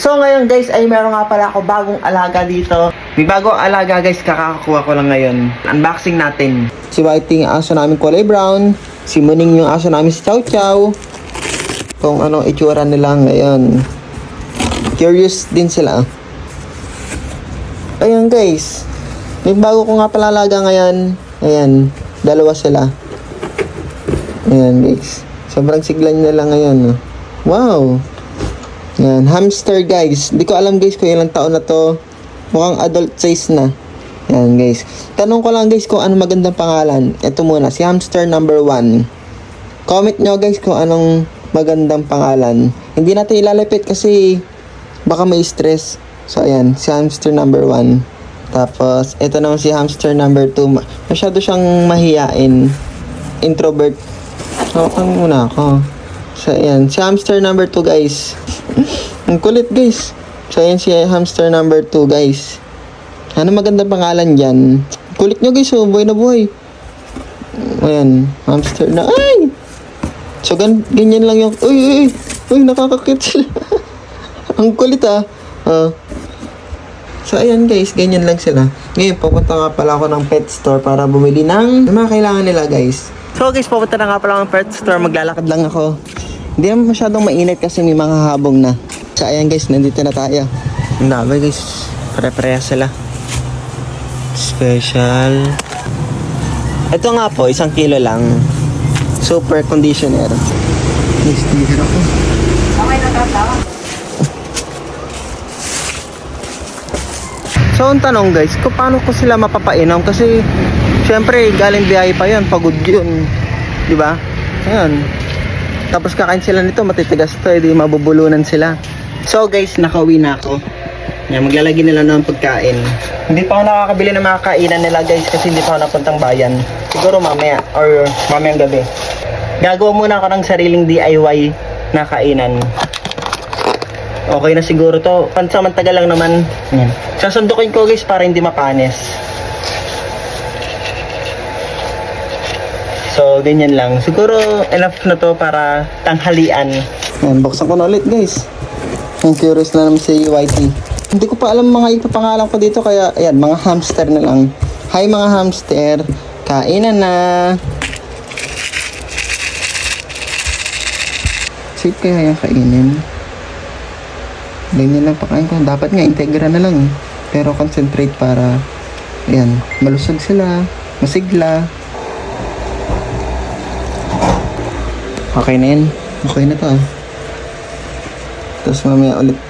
So ngayon guys ay meron nga pala ako bagong alaga dito. May bagong alaga guys kakakakuha ko lang ngayon. Unboxing natin. Si Whitey yung aso namin kulay brown. Si Muning yung aso namin si Chow Chow. Kung anong itsura nila ngayon. Curious din sila. Ayan guys. May bago ko nga pala alaga ngayon. Ayan. Dalawa sila. Ayan guys. Sobrang siglan nila ngayon. Wow. Yan, hamster guys. Hindi ko alam guys kung ilang taon na to. Mukhang adult size na. Yan guys. Tanong ko lang guys kung ano magandang pangalan. Ito muna, si hamster number 1. Comment nyo guys kung anong magandang pangalan. Hindi natin ilalapit kasi baka may stress. So ayan, si hamster number 1. Tapos, ito naman si hamster number 2. Masyado siyang mahiyain. Introvert. Hawakan muna ako. So, ayan. Si hamster number 2, guys. Ang kulit, guys. So, ayan si hamster number 2, guys. Ano magandang pangalan dyan? Kulit nyo, guys. Oh, buhay na buhay. Ayan. Hamster na. Ay! So, gan ganyan lang yung... Uy, uy, uy. Uy, nakakakit sila. Ang kulit, ah. Ah. So, ayan guys, ganyan lang sila. Ngayon, pupunta nga pala ako ng pet store para bumili ng mga kailangan nila, guys. So, guys, pupunta na nga pala ng pet store. Maglalakad lang ako. Hindi naman masyadong mainit kasi may mga habong na. So, ayan guys, nandito na tayo. Ang dami, guys. Pare-pareha sila. Special. Ito nga po, isang kilo lang. Super conditioner. May sticker ako. So, ang tanong guys, kung paano ko sila mapapainom kasi syempre galing biyahe pa yun, pagod yun. Di ba? Ayun. Tapos kakain sila nito, matitigas to, edi mabubulunan sila. So guys, nakauwi na ako. Yan, maglalagay nila ng pagkain. Hindi pa ako nakakabili ng mga kainan nila guys kasi hindi pa ako napuntang bayan. Siguro mamaya or mamayang gabi. Gagawa muna ako ng sariling DIY na kainan. Okay na siguro to. Pansamantagal lang naman. Yan. Sasundukin ko guys para hindi mapanis. So, ganyan lang. Siguro enough na to para tanghalian. Yan, buksan ko na ulit guys. Ang curious na naman si YT. Hindi ko pa alam mga ipapangalan ko dito kaya ayan, mga hamster na lang. Hi mga hamster. Kainan na. Safe kaya yung kainin? Ganyan lang pakain ko. Dapat nga, integra na lang. Pero concentrate para, ayan, malusog sila, masigla. Okay na yan. Okay na to ah. Tapos mamaya ulit